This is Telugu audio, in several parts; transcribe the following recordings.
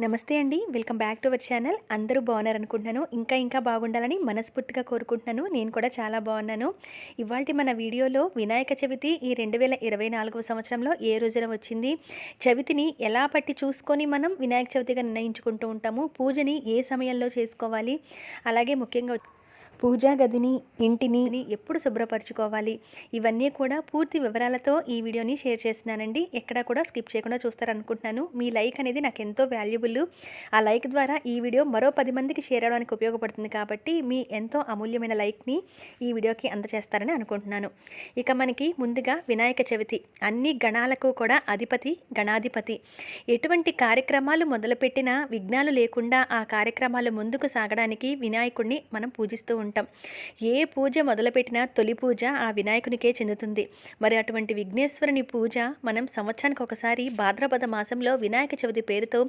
నమస్తే అండి. Welcome back to our channel. అందరూ బాగున్నారు అనుకుంటున్నాను ఇంకా ఇంకా బాగుండాలని మనస్ఫూర్తిగా కోరుకుంటున్నాను. నేను కూడా చాలా బాగున్నాను. ఇవాళ మన వీడియోలో వినాయక చవితి ఈ రెండు వేల ఇరవై నాలుగవ సంవత్సరంలో ఏ రోజున వచ్చింది? చవితిని ఎలా పట్టి చూసుకొని మనం వినాయక చవితిగా నిర్ణయించుకుంటూ ఉంటాము? పూజని ఏ సమయంలో చేసుకోవాలి? అలాగే ముఖ్యంగా పూజా గదిని ఇంటిని ఎప్పుడు శుభ్రపరచుకోవాలి? ఇవన్నీ కూడా పూర్తి వివరాలతో ఈ వీడియోని షేర్ చేస్తున్నానండి. ఎక్కడ కూడా స్కిప్ చేయకుండా చూస్తారనుకుంటున్నాను. మీ లైక్ అనేది నాకు ఎంతో వాల్యుబుల్. ఆ లైక్ ద్వారా ఈ వీడియో మరో పది మందికి షేర్ అవడానికి ఉపయోగపడుతుంది కాబట్టి మీ ఎంతో అమూల్యమైన లైక్ని ఈ వీడియోకి అందజేస్తారని అనుకుంటున్నాను. ఇక మనకి ముందుగా వినాయక చవితి. అన్ని గణాలకు కూడా అధిపతి గణాధిపతి. ఎటువంటి కార్యక్రమాలు మొదలుపెట్టినా విఘ్నాలు లేకుండా ఆ కార్యక్రమాలు ముందుకు సాగడానికి వినాయకుడిని మనం పూజిస్తూ ఉంటాం. ఏ పూజ మొదలుపెట్టినా తొలి పూజ ఆ వినాయకునికే చెందుతుంది. మరి అటువంటి విఘ్నేశ్వరుని పూజ మనం సంవత్సరానికి ఒకసారి భాద్రపద మాసంలో వినాయక చవితి పేరుతో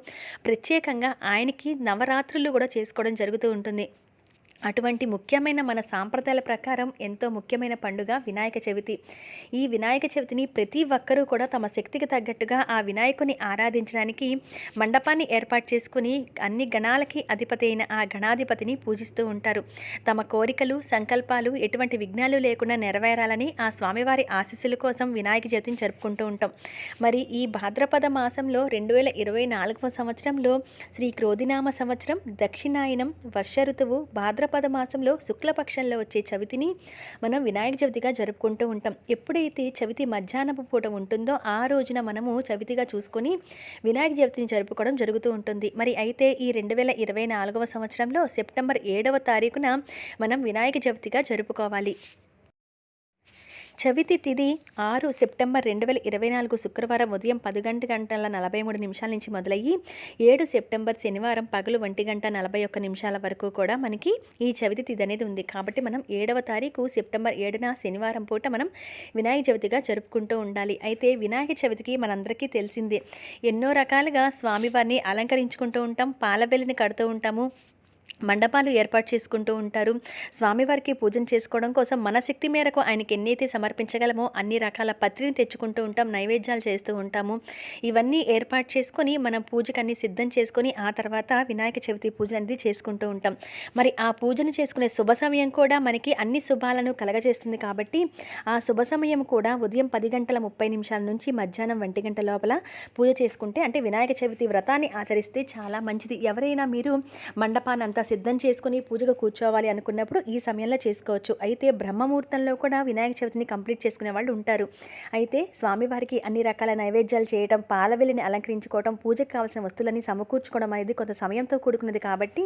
ప్రత్యేకంగా ఆయనకి నవరాత్రులు కూడా చేసుకోవడం జరుగుతూ ఉంటుంది. అటువంటి ముఖ్యమైన మన సాంప్రదాయాల ప్రకారం ఎంతో ముఖ్యమైన పండుగ వినాయక చవితి. ఈ వినాయక చవితిని ప్రతి ఒక్కరూ కూడా తమ శక్తికి తగ్గట్టుగా ఆ వినాయకుని ఆరాధించడానికి మండపాన్ని ఏర్పాటు చేసుకుని అన్ని గణాలకి అధిపతి అయిన ఆ గణాధిపతిని పూజిస్తూ ఉంటారు. తమ కోరికలు సంకల్పాలు ఎటువంటి విఘ్నాలు లేకుండా నెరవేరాలని ఆ స్వామివారి ఆశీస్సుల కోసం వినాయక చవితిని జరుపుకుంటూ ఉంటాం. మరి ఈ భాద్రపద మాసంలో రెండు వేల ఇరవై నాలుగవ సంవత్సరంలో శ్రీ క్రోధినామ సంవత్సరం దక్షిణాయనం వర్ష ఋతువు భాద్రపద మాసంలో శుక్లపక్షంలో వచ్చే చవితిని మనం వినాయక చవితిగా జరుపుకుంటూ ఉంటాం. ఎప్పుడైతే చవితి మధ్యాహ్నపు పూట ఉంటుందో ఆ రోజున మనము చవితిగా చూసుకొని వినాయక చవితిని జరుపుకోవడం జరుగుతూ ఉంటుంది. మరి అయితే ఈ రెండు వేల ఇరవై నాలుగవ సంవత్సరంలో సెప్టెంబర్ ఏడవ తారీఖున మనం వినాయక చవితిగా జరుపుకోవాలి. చవితి తిథి ఆరు సెప్టెంబర్ రెండు వేల ఇరవై నాలుగు శుక్రవారం ఉదయం పది గంట గంటల నలభై మూడు నిమిషాల నుంచి మొదలయ్యి ఏడు సెప్టెంబర్ శనివారం పగలు ఒంటి గంట నలభై ఒక్క నిమిషాల వరకు కూడా మనకి ఈ చవితి తిథి అనేది ఉంది. కాబట్టి మనం ఏడవ తారీఖు సెప్టెంబర్ ఏడున శనివారం పూట మనం వినాయక చవితిగా జరుపుకుంటూ ఉండాలి. అయితే వినాయక చవితికి మనందరికీ తెలిసిందే ఎన్నో రకాలుగా స్వామివారిని అలంకరించుకుంటూ ఉంటాం పాలబెల్లిని కడుతూ ఉంటాము మండపాలు ఏర్పాటు చేసుకుంటూ ఉంటారు. స్వామివారికి పూజను చేసుకోవడం కోసం మన శక్తి మేరకు ఆయనకి ఎన్నైతే సమర్పించగలమో అన్ని రకాల పత్రిని తెచ్చుకుంటూ ఉంటాం నైవేద్యాలు చేస్తూ ఉంటాము. ఇవన్నీ ఏర్పాటు చేసుకొని మనం పూజకు అన్ని సిద్ధం చేసుకొని ఆ తర్వాత వినాయక చవితి పూజ అనేది చేసుకుంటూ ఉంటాం. మరి ఆ పూజను చేసుకునే శుభ సమయం కూడా మనకి అన్ని శుభాలను కలగజేస్తుంది కాబట్టి ఆ శుభ సమయం కూడా ఉదయం పది గంటల ముప్పై నిమిషాల నుంచి మధ్యాహ్నం ఒంటి గంట లోపల పూజ చేసుకుంటే అంటే వినాయక చవితి వ్రతాన్ని ఆచరిస్తే చాలా మంచిది. ఎవరైనా మీరు మండపాన్ని అంతా సిద్ధం చేసుకుని పూజగా కూర్చోవాలి అనుకున్నప్పుడు ఈ సమయంలో చేసుకోవచ్చు. అయితే బ్రహ్మముహూర్తంలో కూడా వినాయక చవితిని కంప్లీట్ చేసుకునే వాళ్ళు ఉంటారు. అయితే స్వామివారికి అన్ని రకాల నైవేద్యాలు చేయడం పాలవెల్లిని అలంకరించుకోవడం పూజకు కావాల్సిన వస్తువులని సమకూర్చుకోవడం అనేది కొంత సమయంతో కూడుకున్నది కాబట్టి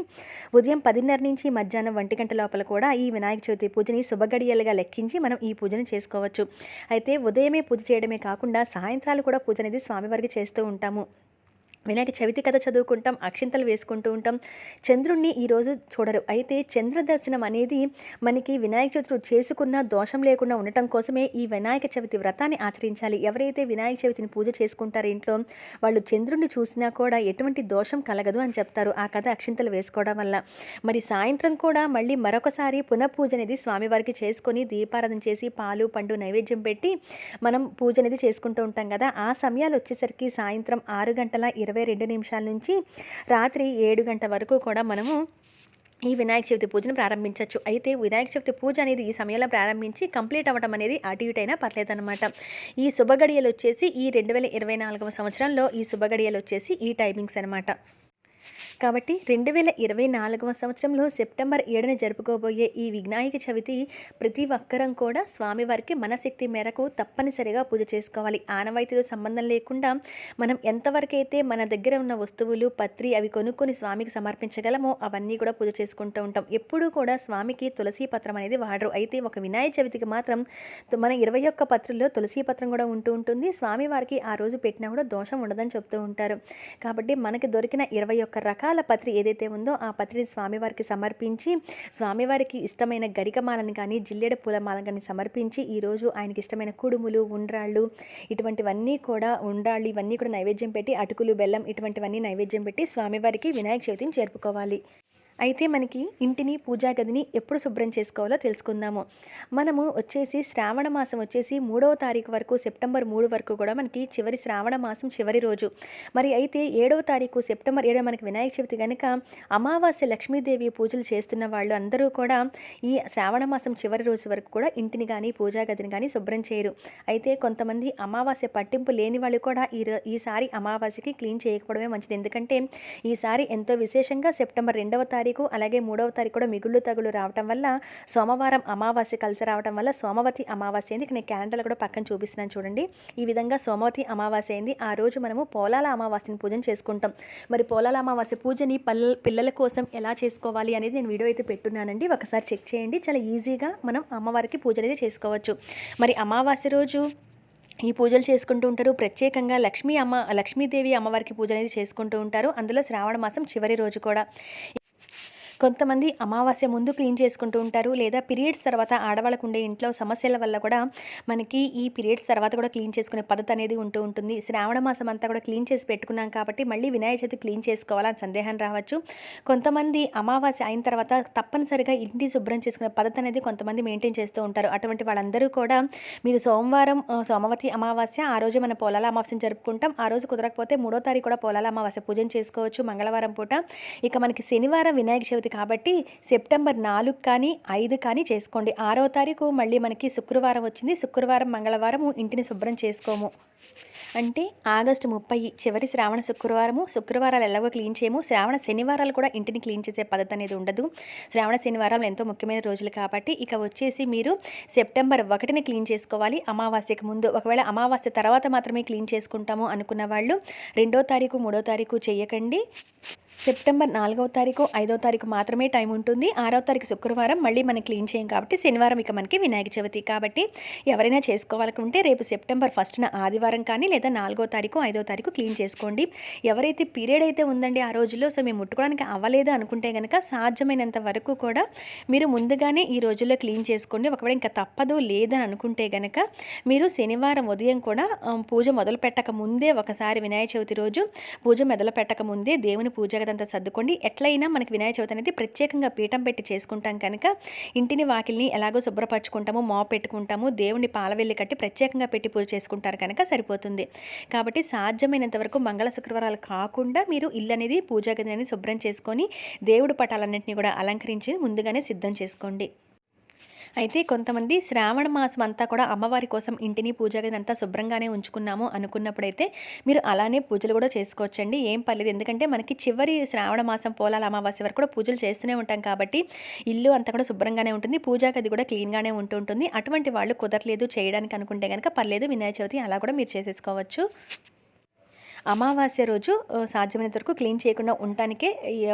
ఉదయం పదిన్నర నుంచి మధ్యాహ్నం ఒంటి గంట లోపల కూడా ఈ వినాయక చవితి పూజని శుభగడియలుగా లెక్కించి మనం ఈ పూజను చేసుకోవచ్చు. అయితే ఉదయమే పూజ చేయడమే కాకుండా సాయంత్రాలు కూడా పూజ అనేది స్వామివారికి చేస్తూ ఉంటాము. వినాయక చవితి కథ చదువుకుంటాం అక్షింతలు వేసుకుంటూ ఉంటాం. చంద్రుణ్ణి ఈరోజు చూడరు. అయితే చంద్ర దర్శనం అనేది మనకి వినాయక చవితి చేసుకున్న దోషం లేకుండా ఉండటం కోసమే ఈ వినాయక చవితి వ్రతాన్ని ఆచరించాలి. ఎవరైతే వినాయక చవితిని పూజ చేసుకుంటారో ఇంట్లో వాళ్ళు చంద్రుణ్ణి చూసినా కూడా ఎటువంటి దోషం కలగదు అని చెప్తారు ఆ కథ అక్షింతలు వేసుకోవడం వల్ల. మరి సాయంత్రం కూడా మళ్ళీ మరొకసారి పునఃపూజ అనేది స్వామివారికి చేసుకొని దీపారాధన చేసి పాలు పండు నైవేద్యం పెట్టి మనం పూజ అనేది చేసుకుంటూ ఉంటాం కదా. ఆ సమయాలు వచ్చేసరికి సాయంత్రం ఆరు గంటల ఇరవై రెండు నిమిషాల నుంచి రాత్రి ఏడు గంట వరకు కూడా మనము ఈ వినాయక చవితి పూజను ప్రారంభించవచ్చు. అయితే వినాయక చవితి పూజ అనేది ఈ సమయంలో ప్రారంభించి కంప్లీట్ అవ్వడం అనేది అటు ఇటు అయినా పర్లేదన్నమాట. ఈ శుభగడియలు వచ్చేసి ఈ రెండు వేల ఇరవై నాలుగవ సంవత్సరంలో ఈ శుభగడియలు వచ్చేసి ఈ టైమింగ్స్ అనమాట కాబట్టి రెండు వేల ఇరవై నాలుగవ సంవత్సరంలో సెప్టెంబర్ ఏడున జరుపుకోబోయే ఈ వినాయక చవితి ప్రతి ఒక్కరం కూడా స్వామివారికి మనశక్తి మేరకు తప్పనిసరిగా పూజ చేసుకోవాలి. ఆనవాయితీతో సంబంధం లేకుండా మనం ఎంతవరకైతే మన దగ్గర ఉన్న వస్తువులు పత్రి అవి కొనుక్కొని స్వామికి సమర్పించగలమో అవన్నీ కూడా పూజ చేసుకుంటూ ఉంటాం. ఎప్పుడూ కూడా స్వామికి తులసి పత్రం అనేది వాడరు. అయితే ఒక వినాయక చవితికి మాత్రం మన ఇరవై ఒక్క పత్రుల్లో తులసి పత్రం కూడా ఉంటూ ఉంటుంది. స్వామివారికి ఆ రోజు పెట్టినా కూడా దోషం ఉండదని చెప్తూ ఉంటారు. కాబట్టి మనకి దొరికిన ఇరవై ఒక్క రకాల రకాల పత్రి ఏదైతే ఉందో ఆ పత్రిని స్వామివారికి సమర్పించి స్వామివారికి ఇష్టమైన గరికమాలను కానీ జిల్లెడ పూలమాలను కానీ సమర్పించి ఈరోజు ఆయనకి ఇష్టమైన కుడుములు ఉండ్రాళ్ళు ఇటువంటివన్నీ కూడా ఉండ్రాళ్ళు ఇవన్నీ కూడా నైవేద్యం పెట్టి అటుకులు బెల్లం ఇటువంటివన్నీ నైవేద్యం పెట్టి స్వామివారికి వినాయక చవితిని జరుపుకోవాలి. అయితే మనకి ఇంటిని పూజా గదిని ఎప్పుడు శుభ్రం చేసుకోవాలో తెలుసుకుందాము. మనము వచ్చేసి శ్రావణ మాసం వచ్చేసి మూడవ తారీఖు వరకు సెప్టెంబర్ మూడు వరకు కూడా మనకి చివరి శ్రావణ మాసం చివరి రోజు. మరి అయితే ఏడవ తారీఖు సెప్టెంబర్ ఏడవ మనకి వినాయక చవితి కనుక అమావాస్య లక్ష్మీదేవి పూజలు చేస్తున్న వాళ్ళు అందరూ కూడా ఈ శ్రావణ మాసం చివరి రోజు వరకు కూడా ఇంటిని కానీ పూజా గదిని కానీ శుభ్రం చేయరు. అయితే కొంతమంది అమావాస్య పట్టింపు లేని వాళ్ళు కూడా ఈ ఈసారి అమావాస్యకి క్లీన్ చేయకపోవడమే మంచిది. ఎందుకంటే ఈసారి ఎంతో విశేషంగా సెప్టెంబర్ రెండవ తారీఖు తారీఖు అలాగే మూడవ తారీఖు కూడా మిగుళ్ళు తగులు రావటం వల్ల సోమవారం అమావాస్య కలిసి రావటం వల్ల సోమవతి అమావాస్య అయింది. నేను క్యాలెండర్లో కూడా పక్కన చూపిస్తున్నాను చూడండి. ఈ విధంగా సోమవతి అమావాస్య అయింది. ఆ రోజు మనము పోలాల అమావాస్యని పూజను చేసుకుంటాం. మరి పోలాల అమావాస్య పూజని పల్ల పిల్లల కోసం ఎలా చేసుకోవాలి అనేది నేను వీడియో అయితే పెట్టున్నానండి. ఒకసారి చెక్ చేయండి. చాలా ఈజీగా మనం అమ్మవారికి పూజ అనేది చేసుకోవచ్చు. మరి అమావాస్య రోజు ఈ పూజలు చేసుకుంటూ ఉంటారు. ప్రత్యేకంగా లక్ష్మీ అమ్మ లక్ష్మీదేవి అమ్మవారికి పూజ అనేది చేసుకుంటూ ఉంటారు. అందులో శ్రావణ మాసం చివరి రోజు కూడా. కొంతమంది అమావాస్య ముందు క్లీన్ చేసుకుంటూ ఉంటారు లేదా పీరియడ్స్ తర్వాత ఆడవాళ్ళకు ఉండే ఇంట్లో సమస్యల వల్ల కూడా మనకి ఈ పీరియడ్స్ తర్వాత కూడా క్లీన్ చేసుకునే పద్ధతి అనేది ఉంటూ ఉంటుంది. శ్రావణ మాసం అంతా కూడా క్లీన్ చేసి పెట్టుకున్నాం కాబట్టి మళ్ళీ వినాయక చవితి క్లీన్ చేసుకోవాలని సందేహం రావచ్చు. కొంతమంది అమావాస్య అయిన తర్వాత తప్పనిసరిగా ఇంటి శుభ్రం చేసుకునే పద్ధతి అనేది కొంతమంది మెయింటైన్ చేస్తూ ఉంటారు. అటువంటి వాళ్ళందరూ కూడా మీరు సోమవారం సోమవతి అమావాస్య ఆ రోజు మన పొలాల అమావాస్యం జరుపుకుంటాం. ఆ రోజు కుదరకపోతే మూడో తారీఖు కూడా పొలాల అమావాస్య పూజ చేసుకోవచ్చు మంగళవారం పూట. ఇక మనకి శనివారం వినాయక చవితి అవుతుంది కాబట్టి సెప్టెంబర్ నాలుగు కానీ ఐదు కానీ చేసుకోండి. ఆరో తారీఖు మళ్ళీ మనకి శుక్రవారం వచ్చింది. శుక్రవారం మంగళవారం ఇంటిని శుభ్రం చేసుకోము. అంటే ఆగస్టు ముప్పై చివరి శ్రావణ శుక్రవారము. శుక్రవారాలు ఎలాగో క్లీన్ చేయము. శ్రావణ శనివారాలు కూడా ఇంటిని క్లీన్ చేసే పద్ధతి అనేది ఉండదు. శ్రావణ శనివారం ఎంతో ముఖ్యమైన రోజులు కాబట్టి ఇక వచ్చేసి మీరు సెప్టెంబర్ ఒకటిని క్లీన్ చేసుకోవాలి. అమావాస్యకు ముందు. ఒకవేళ అమావాస్య తర్వాత మాత్రమే క్లీన్ చేసుకుంటాము అనుకున్న వాళ్ళు రెండో తారీఖు మూడో తారీఖు చేయకండి. సెప్టెంబర్ నాలుగవ తారీఖు ఐదో తారీఖు మాత్రమే టైం ఉంటుంది. ఆరో తారీఖు శుక్రవారం మళ్ళీ మనం క్లీన్ చేయం కాబట్టి శనివారం ఇక మనకి వినాయక చవితి. కాబట్టి ఎవరైనా చేసుకోవాలనుకుంటే రేపు సెప్టెంబర్ ఫస్ట్న ఆదివారం కానీ లేదా నాలుగో తారీఖు ఐదో తారీఖు క్లీన్ చేసుకోండి. ఎవరైతే పీరియడ్ అయితే ఉందండి ఆ రోజుల్లో సో మేము ముట్టుకోవడానికి అవ్వలేదు అనుకుంటే కనుక సాధ్యమైనంత వరకు కూడా మీరు ముందుగానే ఈ రోజుల్లో క్లీన్ చేసుకోండి. ఒకవేళ ఇంకా తప్పదు లేదని అనుకుంటే కనుక మీరు శనివారం ఉదయం కూడా పూజ మొదలు పెట్టక ముందే ఒకసారి వినాయక చవితి రోజు పూజ మొదలు పెట్టక ముందే దేవుని పూజ ఉన్నదంతా సర్దుకోండి. ఎట్లయినా మనకి వినాయక చవితి అనేది ప్రత్యేకంగా పీఠం పెట్టి చేసుకుంటాం కనుక ఇంటిని వాకిల్ని ఎలాగో శుభ్రపరచుకుంటాము మా పెట్టుకుంటాము దేవుని పాలవెల్లి కట్టి ప్రత్యేకంగా పెట్టి పూజ చేసుకుంటారు కనుక సరిపోతుంది. కాబట్టి సాధ్యమైనంత వరకు మంగళ శుక్రవారాలు కాకుండా మీరు ఇల్లు అనేది పూజా గదిని అనేది శుభ్రం చేసుకొని దేవుడు పటాలన్నింటినీ కూడా అలంకరించి ముందుగానే సిద్ధం చేసుకోండి. అయితే కొంతమంది శ్రావణ మాసం అంతా కూడా అమ్మవారి కోసం ఇంటిని పూజ అంతా శుభ్రంగానే ఉంచుకున్నాము అనుకున్నప్పుడైతే మీరు అలానే పూజలు కూడా చేసుకోవచ్చండి. ఏం పర్లేదు. ఎందుకంటే మనకి చివరి శ్రావణ మాసం పోలాల అమావాస్య వరకు కూడా పూజలు చేస్తూనే ఉంటాం కాబట్టి ఇల్లు అంతా కూడా శుభ్రంగానే ఉంటుంది. పూజా గది కూడా క్లీన్గానే ఉంటుంటుంది అటువంటి వాళ్ళు కుదరలేదు చేయడానికి అనుకుంటే కనుక పర్లేదు. వినాయక చవితి అలా కూడా మీరు చేసేసుకోవచ్చు. అమావాస్య రోజు సాధ్యమైనంత వరకు క్లీన్ చేయకుండా ఉండటానికే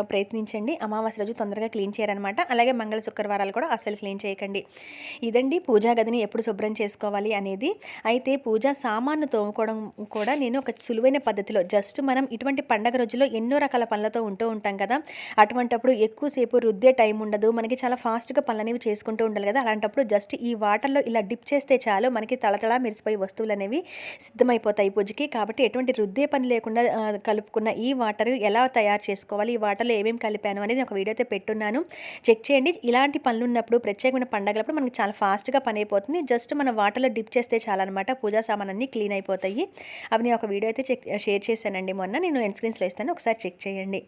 ప్రయత్నించండి. అమావాస్య రోజు తొందరగా క్లీన్ చేయరనమాట అలాగే మంగళ శుక్రవారాలు కూడా అస్సలు క్లీన్ చేయకండి. ఇదండి పూజా గదిని ఎప్పుడు శుభ్రం చేసుకోవాలి అనేది. అయితే పూజా సామాన్లు తోముకోవడం కూడా నేను ఒక సులువైన పద్ధతిలో జస్ట్ మనం ఇటువంటి పండగ రోజుల్లో ఎన్నో రకాల పనులతో ఉంటూ ఉంటాం కదా. అటువంటప్పుడు ఎక్కువసేపు రుద్దే టైం ఉండదు. మనకి చాలా ఫాస్ట్గా పనులు అనేవి చేసుకుంటూ ఉండాలి కదా. అలాంటప్పుడు జస్ట్ ఈ వాటర్లో ఇలా డిప్ చేస్తే చాలు. మనకి తలతళ మెరిసిపోయి వస్తువులు అనేవి సిద్ధమైపోతాయి పూజకి. కాబట్టి ఎటువంటి రుద్దే పని లేకుండా కలుపుకున్న ఈ వాటర్ ఎలా తయారు చేసుకోవాలి ఈ వాటర్లో ఏమేమి కలిపాను అనేది ఒక వీడియో అయితే పెట్టున్నాను. చెక్ చేయండి. ఇలాంటి పనులు ఉన్నప్పుడు ప్రత్యేకమైన పండగలప్పుడు మనకి చాలా ఫాస్ట్గా పని అయిపోతుంది. జస్ట్ మన వాటర్లో డిప్ చేస్తే చాలన్నమాట. పూజా సామాన్ని క్లీన్ అయిపోతాయి. అవి నేను ఒక వీడియో అయితే చెక్ షేర్ చేశానండి మొన్న. నేను ఎన్ స్క్రీన్స్లో ఇస్తాను. ఒకసారి చెక్ చేయండి.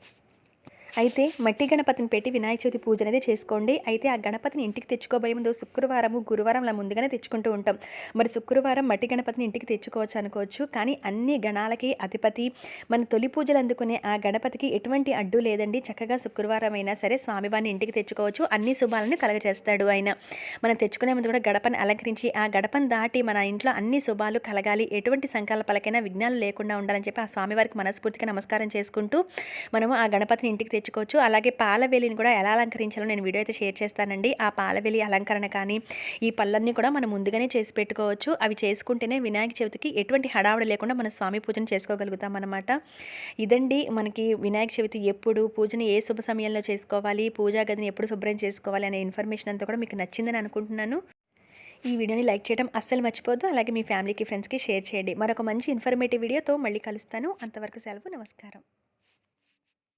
అయితే మట్టి గణపతిని పెట్టి వినాయక చవితి పూజ అనేది చేసుకోండి. అయితే ఆ గణపతిని ఇంటికి తెచ్చుకోబోయే ముందు శుక్రవారము గురువారం అలా ముందుగానే తెచ్చుకుంటూ ఉంటాం. మరి శుక్రవారం మట్టి గణపతిని ఇంటికి తెచ్చుకోవచ్చు అనుకోవచ్చు. కానీ అన్ని గణాలకి అధిపతి మన తొలి పూజలు అందుకునే ఆ గణపతికి ఎటువంటి అడ్డు లేదండి. చక్కగా శుక్రవారం అయినా సరే స్వామివారిని ఇంటికి తెచ్చుకోవచ్చు. అన్ని శుభాలను కలగజేస్తాడు ఆయన. మనం తెచ్చుకునే ముందు కూడా గడపని అలంకరించి ఆ గడపను దాటి మన ఇంట్లో అన్ని శుభాలు కలగాలి. ఎటువంటి సంకల్పాలకైనా విఘ్నాలు లేకుండా ఉండాలని చెప్పి ఆ స్వామివారికి మనస్ఫూర్తిగా నమస్కారం చేసుకుంటూ మనము ఆ గణపతిని ఇంటికి తెచ్చు తెచ్చుకోవచ్చు అలాగే పాలవేలిని కూడా ఎలా అలంకరించాలో నేను వీడియో అయితే షేర్ చేస్తానండి. ఆ పాలవేలి అలంకరణ కానీ ఈ పళ్ళన్నీ కూడా మనం ముందుగానే చేసి పెట్టుకోవచ్చు. అవి చేసుకుంటేనే వినాయక చవితికి ఎటువంటి హడావుడి లేకుండా మన స్వామి పూజను చేసుకోగలుగుతాం అనమాట ఇదండి మనకి వినాయక చవితి ఎప్పుడు పూజని ఏ శుభ సమయంలో చేసుకోవాలి పూజా గదిని ఎప్పుడు శుభ్రం చేసుకోవాలి అనే ఇన్ఫర్మేషన్ అంతా కూడా మీకు నచ్చిందని అనుకుంటున్నాను. ఈ వీడియోని లైక్ చేయడం అస్సలు మర్చిపోద్దు అలాగే మీ ఫ్యామిలీకి ఫ్రెండ్స్కి షేర్ చేయండి. మరొక మంచి ఇన్ఫర్మేటివ్ వీడియోతో మళ్ళీ కలుస్తాను. అంతవరకు సెలవు నమస్కారం.